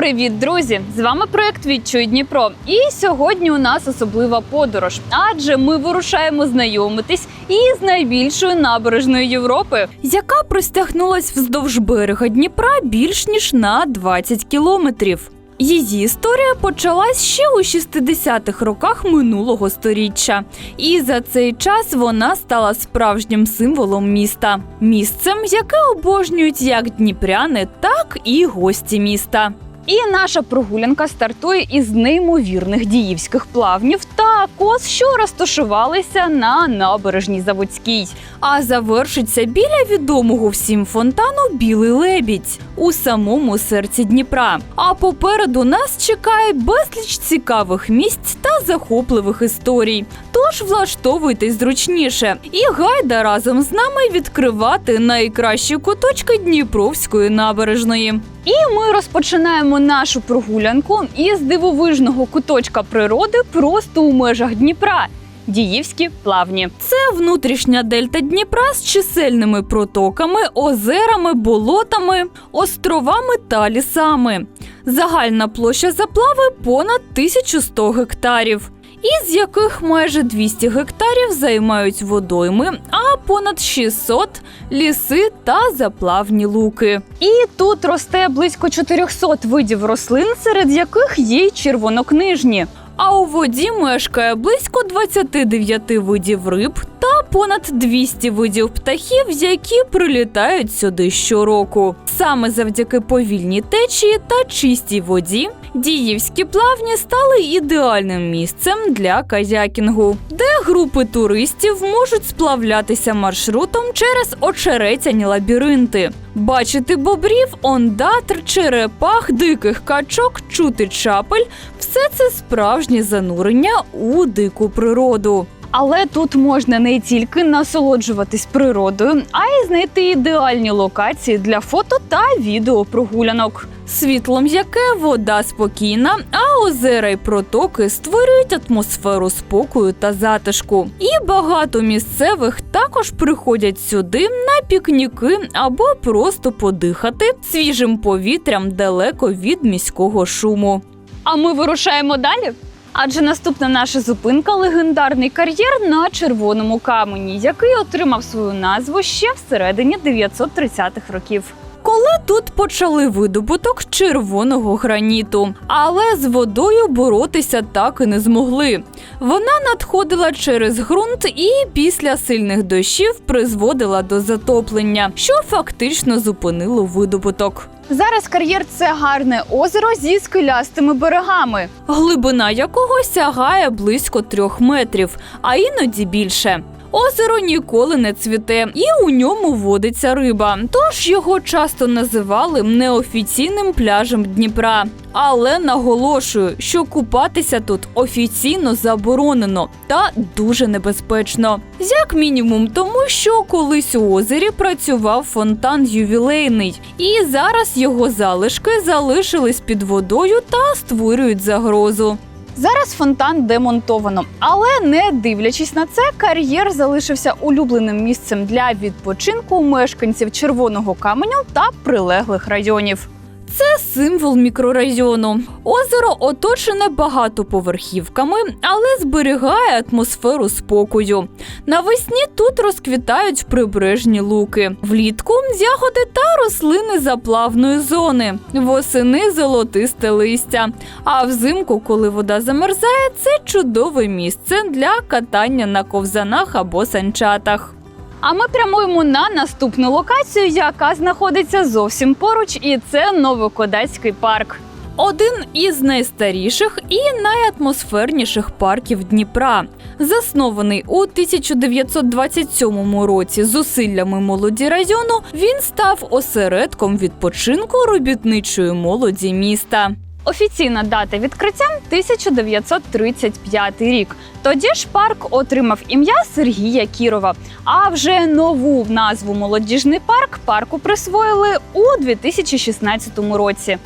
Привіт, друзі! З вами проект Відчуй Дніпро. І сьогодні у нас особлива подорож, адже ми вирушаємо знайомитись із найбільшою набережною Європи, яка простягнулась вздовж берега Дніпра більш ніж на 20 кілометрів. Її історія почалась ще у 60-х роках минулого сторіччя, і за цей час вона стала справжнім символом міста, місцем, яке обожнюють як дніпряни, так і гості міста. І наша прогулянка стартує із неймовірних діївських плавнів та коз, що розташувалися на набережній Заводській. А завершиться біля відомого всім фонтану Білий лебідь у самому серці Дніпра. А попереду нас чекає безліч цікавих місць та захопливих історій. Тож влаштовуйтесь зручніше і гайда разом з нами відкривати найкращі куточки Дніпровської набережної. І ми розпочинаємо нашу прогулянку із дивовижного куточка природи просто у межах Дніпра. Діївські плавні. Це внутрішня дельта Дніпра з чисельними протоками, озерами, болотами, островами та лісами. Загальна площа заплави понад 1100 гектарів. Із яких майже 200 гектарів займають водойми, а понад 600 – ліси та заплавні луки. І тут росте близько 400 видів рослин, серед яких є й червонокнижні. А у воді мешкає близько 29 видів риб та понад 200 видів птахів, які прилітають сюди щороку. Саме завдяки повільній течії та чистій воді діївські плавні стали ідеальним місцем для каякінгу, де групи туристів можуть сплавлятися маршрутом через очеретяні лабіринти, бачити бобрів, ондатр, черепах, диких качок, чути чапель все це справжнє занурення у дику природу. Але тут можна не тільки насолоджуватись природою, а й знайти ідеальні локації для фото та відеопрогулянок. Світло м'яке, вода спокійна, а озера й протоки створюють атмосферу спокою та затишку. І багато місцевих також приходять сюди на пікніки або просто подихати свіжим повітрям далеко від міського шуму. А ми вирушаємо далі. Адже наступна наша зупинка легендарний кар'єр на червоному камені, який отримав свою назву ще всередині 930-х років. Коли тут почали видобуток червоного граніту, але з водою боротися так і не змогли. Вона надходила через ґрунт і після сильних дощів призводила до затоплення, що фактично зупинило видобуток. Зараз кар'єр це гарне озеро зі скелястими берегами, глибина якого сягає близько трьох метрів, а іноді більше. Озеро ніколи не цвіте, і у ньому водиться риба. Тож його часто називали неофіційним пляжем Дніпра. Але наголошую, що купатися тут офіційно заборонено та дуже небезпечно. Як мінімум, тому що колись у озері працював фонтан ювілейний, і зараз його залишки залишились під водою та створюють загрозу. Зараз фонтан демонтовано, але не дивлячись на це, кар'єр залишився улюбленим місцем для відпочинку мешканців червоного каменю та прилеглих районів. Це символ мікрорайону. Озеро оточене багатоповерхівками, але зберігає атмосферу спокою. Навесні тут розквітають прибережні луки, влітку ягоди та рослини заплавної зони, восени золотисте листя. А взимку, коли вода замерзає, це чудове місце для катання на ковзанах або санчатах. А ми прямуємо на наступну локацію, яка знаходиться зовсім поруч, і це Новокодацький парк. Один із найстаріших і найатмосферніших парків Дніпра, заснований у 1927 році зусиллями молоді району, він став осередком відпочинку робітничої молоді міста. Офіційна дата відкриття 1935 рік. Тоді ж парк отримав ім'я Сергія Кірова. А вже нову назву молодіжний парк парку присвоїли у 2016 році.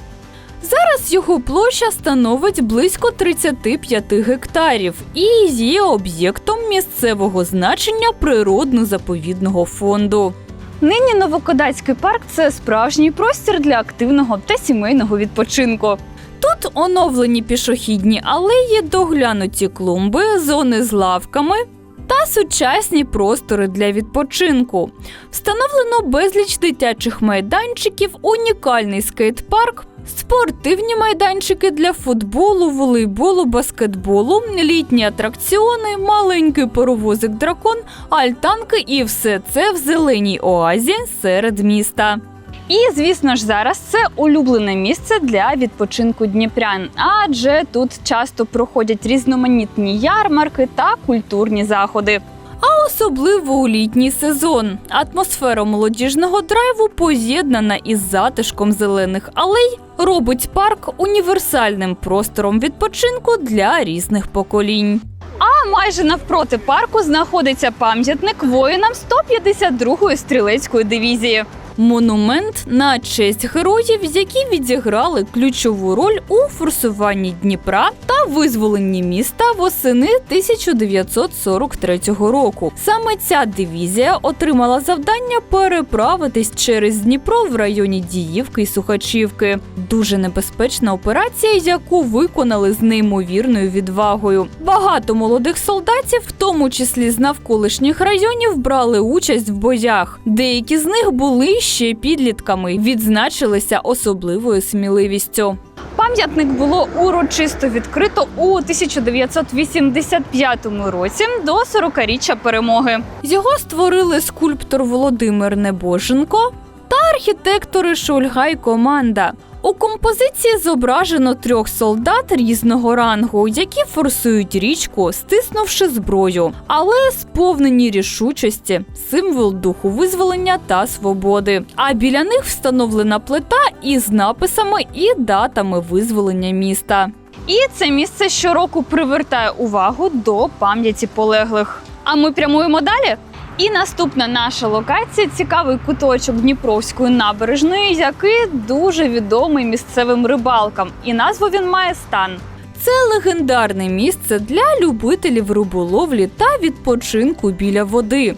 Зараз його площа становить близько 35 гектарів і є об'єктом місцевого значення природно-заповідного фонду. Нині Новокодацький парк це справжній простір для активного та сімейного відпочинку. Тут оновлені пішохідні алеї, доглянуті клумби, зони з лавками та сучасні простори для відпочинку. Встановлено безліч дитячих майданчиків, унікальний скейт-парк, спортивні майданчики для футболу, волейболу, баскетболу, літні атракціони, маленький паровозик дракон, альтанки і все це в зеленій оазі серед міста. І, звісно ж, зараз це улюблене місце для відпочинку дніпрян, адже тут часто проходять різноманітні ярмарки та культурні заходи. А особливо у літній сезон атмосфера молодіжного драйву поєднана із затишком зелених алей, робить парк універсальним простором відпочинку для різних поколінь. А майже навпроти парку знаходиться пам'ятник воїнам 152-ї стрілецької дивізії. Монумент на честь героїв, які відіграли ключову роль у форсуванні Дніпра та визволенні міста восени 1943 року. Саме ця дивізія отримала завдання переправитись через Дніпро в районі Діївки і Сухачівки. Дуже небезпечна операція, яку виконали з неймовірною відвагою. Багато молодих солдатів, в тому числі з навколишніх районів, брали участь в боях. Деякі з них були ще підлітками, відзначилися особливою сміливістю. Пам'ятник було урочисто відкрито у 1985 році до 40-річчя перемоги. Його створили скульптор Володимир Небоженко та архітектори Шульга й команда. У композиції зображено трьох солдат різного рангу, які форсують річку, стиснувши зброю, але сповнені рішучості, символ духу визволення та свободи. А біля них встановлена плита із написами і датами визволення міста. І це місце щороку привертає увагу до пам'яті полеглих. А ми прямуємо далі. І наступна наша локація цікавий куточок Дніпровської набережної, який дуже відомий місцевим рибалкам. І назву він має стан. Це легендарне місце для любителів риболовлі та відпочинку біля води.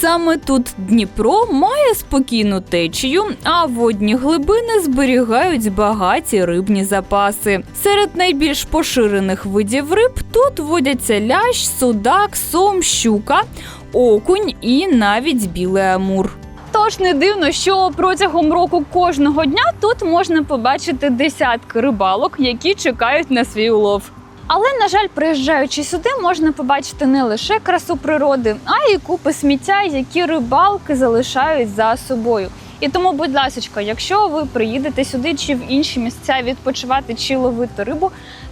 Саме тут Дніпро має спокійну течію, а водні глибини зберігають багаті рибні запаси. Серед найбільш поширених видів риб тут водяться лящ, судак, сом, щука, окунь і навіть білий амур. Тож не дивно, що протягом року кожного дня тут можна побачити десятки рибалок, які чекають на свій улов. Але, на жаль, приїжджаючи сюди, можна побачити не лише красу природи, а й купи сміття, які рибалки залишають за собою. І тому, будь ласка, якщо ви приїдете сюди чи в інші місця відпочивати чи ловити рибу,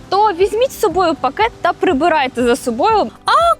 то візьміть з собою пакет та прибирайте за собою.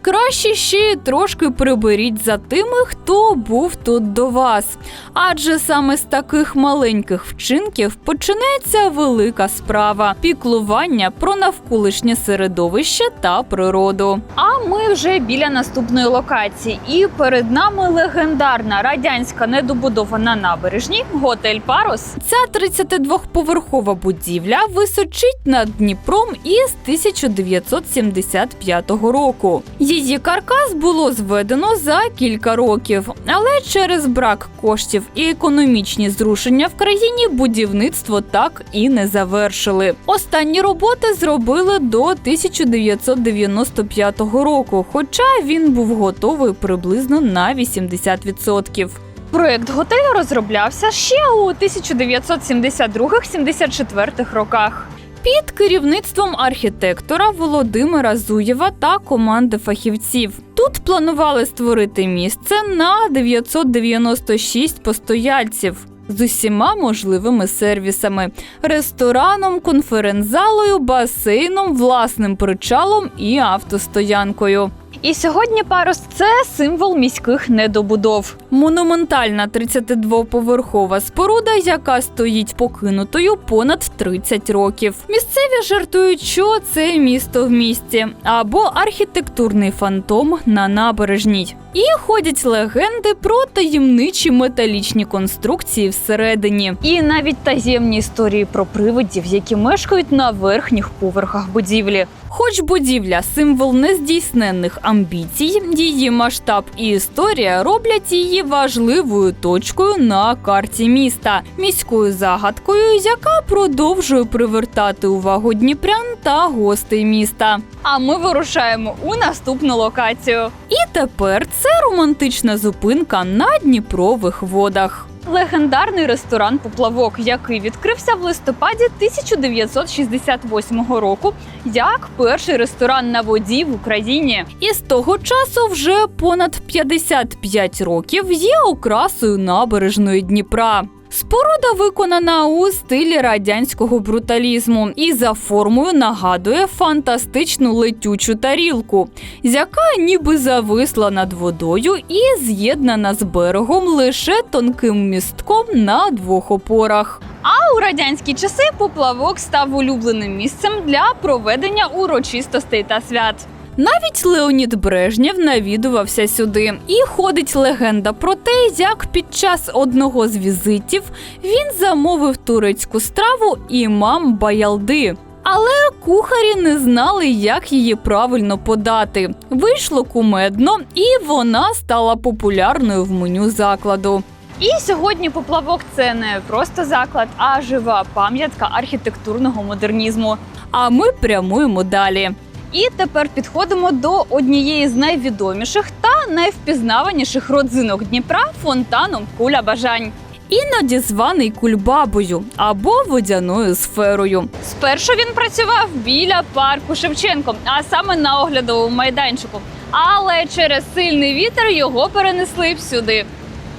Краще ще трошки приберіть за тими, хто був тут до вас. Адже саме з таких маленьких вчинків починається велика справа піклування про навколишнє середовище та природу. Ми вже біля наступної локації, і перед нами легендарна радянська недобудована набережні готель Парус. Ця 32-поверхова будівля височить над Дніпром із 1975 року. Її каркас було зведено за кілька років, але через брак коштів і економічні зрушення в країні будівництво так і не завершили. Останні роботи зробили до 1995 року, хоча він був готовий приблизно на 80%. Проєкт готелю розроблявся ще у 1972-74 роках. Під керівництвом архітектора Володимира Зуєва та команди фахівців тут планували створити місце на 996 постояльців з усіма можливими сервісами: рестораном, конференц-залою, басейном, власним причалом і автостоянкою. І сьогодні парус це символ міських недобудов. Монументальна 32-поверхова споруда, яка стоїть покинутою понад 30 років. Місцеві жартують, що це місто в місті або архітектурний фантом на набережній. І ходять легенди про таємничі металічні конструкції всередині, і навіть таємні історії про привидів, які мешкають на верхніх поверхах будівлі. Хоч будівля символ нездійсненних амбіцій, її масштаб і історія роблять її важливою точкою на карті міста, міською загадкою, яка продовжує привертати увагу дніпрян та гостей міста. А ми вирушаємо у наступну локацію. І тепер це романтична зупинка на Дніпрових водах. Легендарний ресторан Поплавок, який відкрився в листопаді 1968 року як перший ресторан на воді в Україні. І з того часу вже понад 55 років є окрасою набережної Дніпра. Споруда виконана у стилі радянського бруталізму і за формою нагадує фантастичну летючу тарілку, яка ніби зависла над водою і з'єднана з берегом лише тонким містком на двох опорах. А у радянські часи поплавок став улюбленим місцем для проведення урочистостей та свят. Навіть Леонід Брежнєв навідувався сюди, і ходить легенда про те, як під час одного з візитів він замовив турецьку страву імам Баялди. Але кухарі не знали, як її правильно подати. Вийшло кумедно, і вона стала популярною в меню закладу. І сьогодні поплавок це не просто заклад, а жива пам'ятка архітектурного модернізму. А ми прямуємо далі. І тепер підходимо до однієї з найвідоміших та найвпізнаваніших родзинок Дніпра фонтану Куля Бажань. Іноді званий кульбабою або водяною сферою. Спершу він працював біля парку Шевченко, а саме на оглядовому майданчику. Але через сильний вітер його перенесли сюди.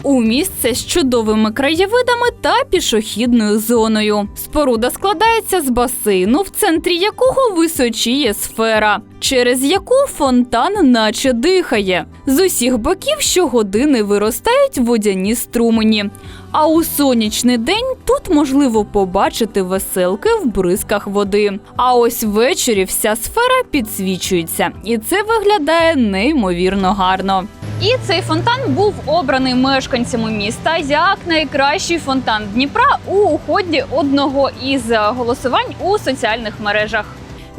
У місце з чудовими краєвидами та пішохідною зоною. Споруда складається з басейну, в центрі якого височіє сфера, через яку фонтан наче дихає. З усіх боків щогодини виростають водяні струмені. А у сонячний день тут можливо побачити веселки в бризках води. А ось ввечері вся сфера підсвічується, і це виглядає неймовірно гарно. І цей фонтан був обраний мешканцями міста як найкращий фонтан Дніпра у ході одного із голосувань у соціальних мережах.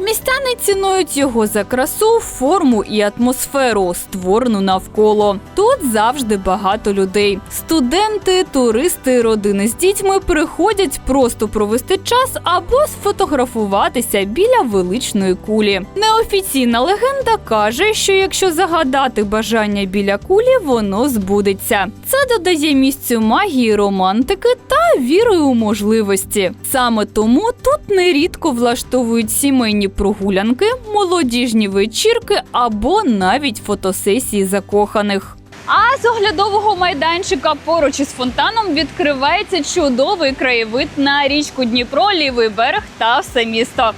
Містяни цінують його за красу, форму і атмосферу, створену навколо. Тут завжди багато людей. Студенти, туристи, родини з дітьми приходять просто провести час або сфотографуватися біля величної кулі. Неофіційна легенда каже, що якщо загадати бажання біля кулі, воно збудеться. Це додає місцю магії, романтики та віри у можливості. Саме тому тут нерідко влаштовують сімейні прогулянки, молодіжні вечірки або навіть фотосесії закоханих. А з оглядового майданчика поруч із фонтаном відкривається чудовий краєвид на річку Дніпро, лівий берег та все місто.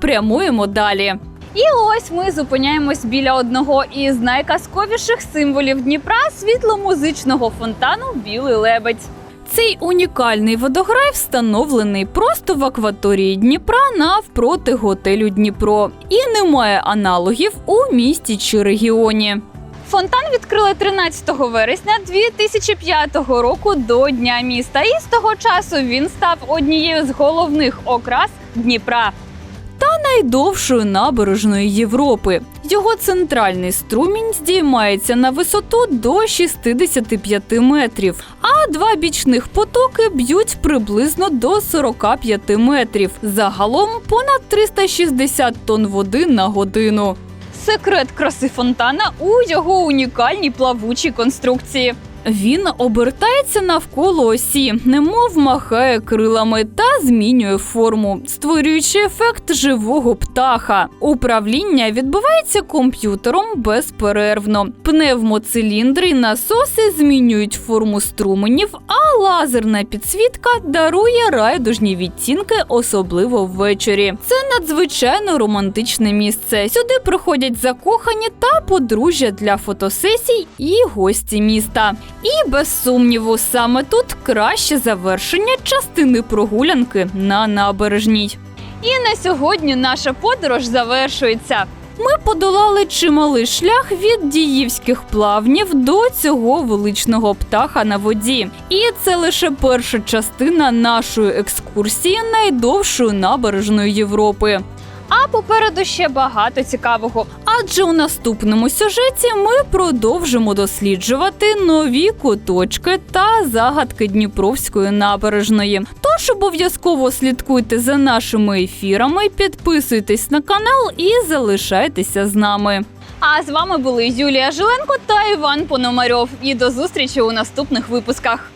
Прямуємо далі. І ось ми зупиняємось біля одного із найказковіших символів Дніпра світломузичного фонтану Білий лебедь. Цей унікальний водограй встановлений просто в акваторії Дніпра навпроти готелю Дніпро. І немає аналогів у місті чи регіоні. Фонтан відкрили 13 вересня 2005 року до Дня міста, і з того часу він став однією з головних окрас Дніпра найдовшою набережною Європи. Його центральний струмінь здіймається на висоту до 65 метрів, а два бічних потоки б'ють приблизно до 45 метрів. Загалом понад 360 тонн води на годину. Секрет краси фонтана у його унікальній плавучій конструкції. Він обертається навколо осі, немов махає крилами та змінює форму, створюючи ефект живого птаха. Управління відбувається комп'ютером безперервно. Пневмоциліндри й насоси змінюють форму струменів, а лазерна підсвітка дарує райдужні відтінки, особливо ввечері. Це надзвичайно романтичне місце. Сюди приходять закохані та подружжя для фотосесій і гості міста. І без сумніву, саме тут краще завершення частини прогулянки на набережній. І на сьогодні наша подорож завершується. Ми подолали чималий шлях від діївських плавнів до цього величного птаха на воді. І це лише перша частина нашої екскурсії найдовшою набережною Європи. А попереду ще багато цікавого. Адже у наступному сюжеті ми продовжимо досліджувати нові куточки та загадки Дніпровської набережної. Тож обов'язково слідкуйте за нашими ефірами, підписуйтесь на канал і залишайтеся з нами. А з вами були Юлія Жиленко та Іван Пономарьов. І до зустрічі у наступних випусках.